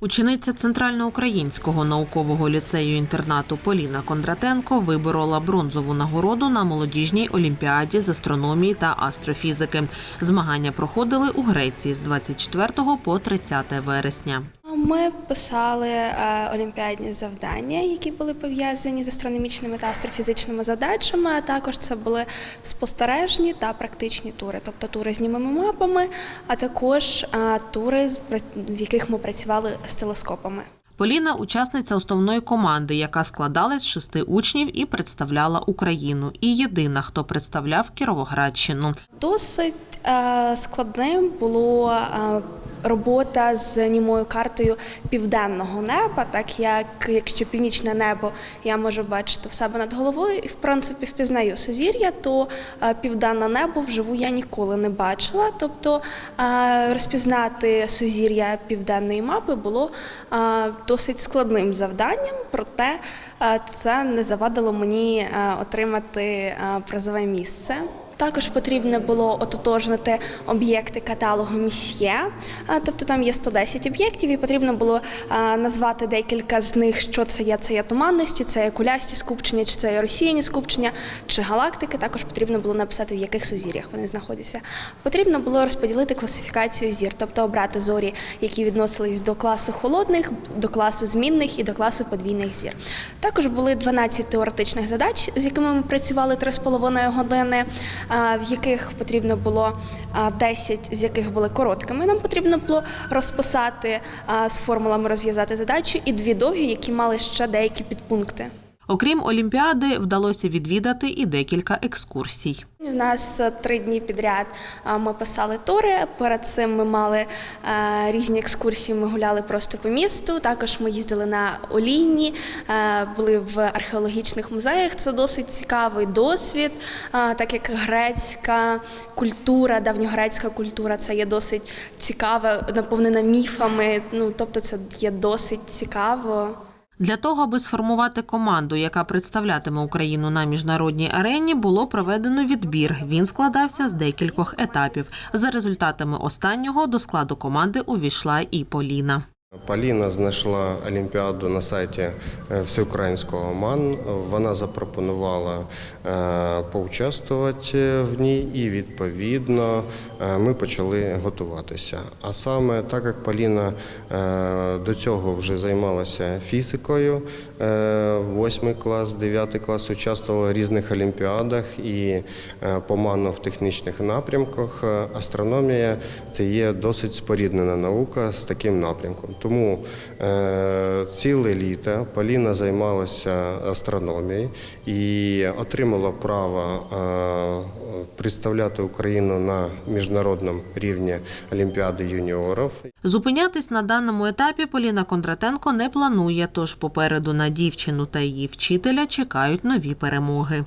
Учениця Центральноукраїнського наукового ліцею інтернату Поліна Кондратенко виборола бронзову нагороду на молодіжній олімпіаді з астрономії та астрофізики. Змагання проходили у Греції з 24 по 30 вересня. Ми писали е, олімпіадні завдання, які були пов'язані з астрономічними та астрофізичними задачами. А також це були спостережні та практичні тури, тобто тури з німими мапами, а також е, тури, в яких ми працювали з телескопами. Поліна учасниця основної команди, яка складалась з шести учнів і представляла Україну. І єдина, хто представляв Кіровоградщину. Досить е, складним було робота з німою картою південного неба, так як якщо північне небо я можу бачити в себе над головою і в принципі впізнаю сузір'я, то е, південне небо вживу я ніколи не бачила. Тобто е, розпізнати сузір'я південної мапи було е, досить складним завданням, проте це не завадило мені отримати призове місце. Також потрібно було ототожнити об'єкти каталогу місьє, тобто там є 110 об'єктів, і потрібно було назвати декілька з них, що це є. Це є туманності, це є кулясті скупчення, чи це є розсіяні скупчення, чи галактики. Також потрібно було написати, в яких сузір'ях вони знаходяться. Потрібно було розподілити класифікацію зір, тобто обрати зорі, які відносились до класу холодних, до класу змінних і до класу подвійних зір. Також були 12 теоретичних задач, з якими ми працювали 3,5 години, в яких потрібно було а, 10 з яких були короткими. Нам потрібно було розписати з формулами розв'язати задачу, і дві довгі, які мали ще деякі підпункти. Окрім Олімпіади, вдалося відвідати і декілька екскурсій. У нас е, три дні підряд ми писали тури. Перед цим ми мали е, різні екскурсії. Ми гуляли просто по місту. Також ми їздили на олійні, е, були в археологічних музеях. Це досить цікавий досвід, е, так як грецька культура, давньогрецька культура це є досить цікава, наповнена міфами. Ну тобто, це є досить цікаво. Для того, аби сформувати команду, яка представлятиме Україну на міжнародній арені, було проведено відбір. Він складався з декількох етапів. За результатами останнього до складу команди увійшла і Поліна. Поліна знайшла Олімпіаду на сайті е, Всеукраїнського МАН. Вона запропонувала е, поучаствувати в ній, і відповідно е, ми почали готуватися. А саме так як Поліна до цього вже займалася фізикою, е, 8 клас, 9 клас участвувала в різних олімпіадах і по МАНу в технічних напрямках. Астрономія це є досить споріднена наука з таким напрямком. Тому е, ціле літо Поліна займалася астрономією і отримала право е, представляти Україну на міжнародному рівні Олімпіади юніорів. Зупинятись на даному етапі Поліна Кондратенко не планує, тож попереду на дівчину та її вчителя чекають нові перемоги.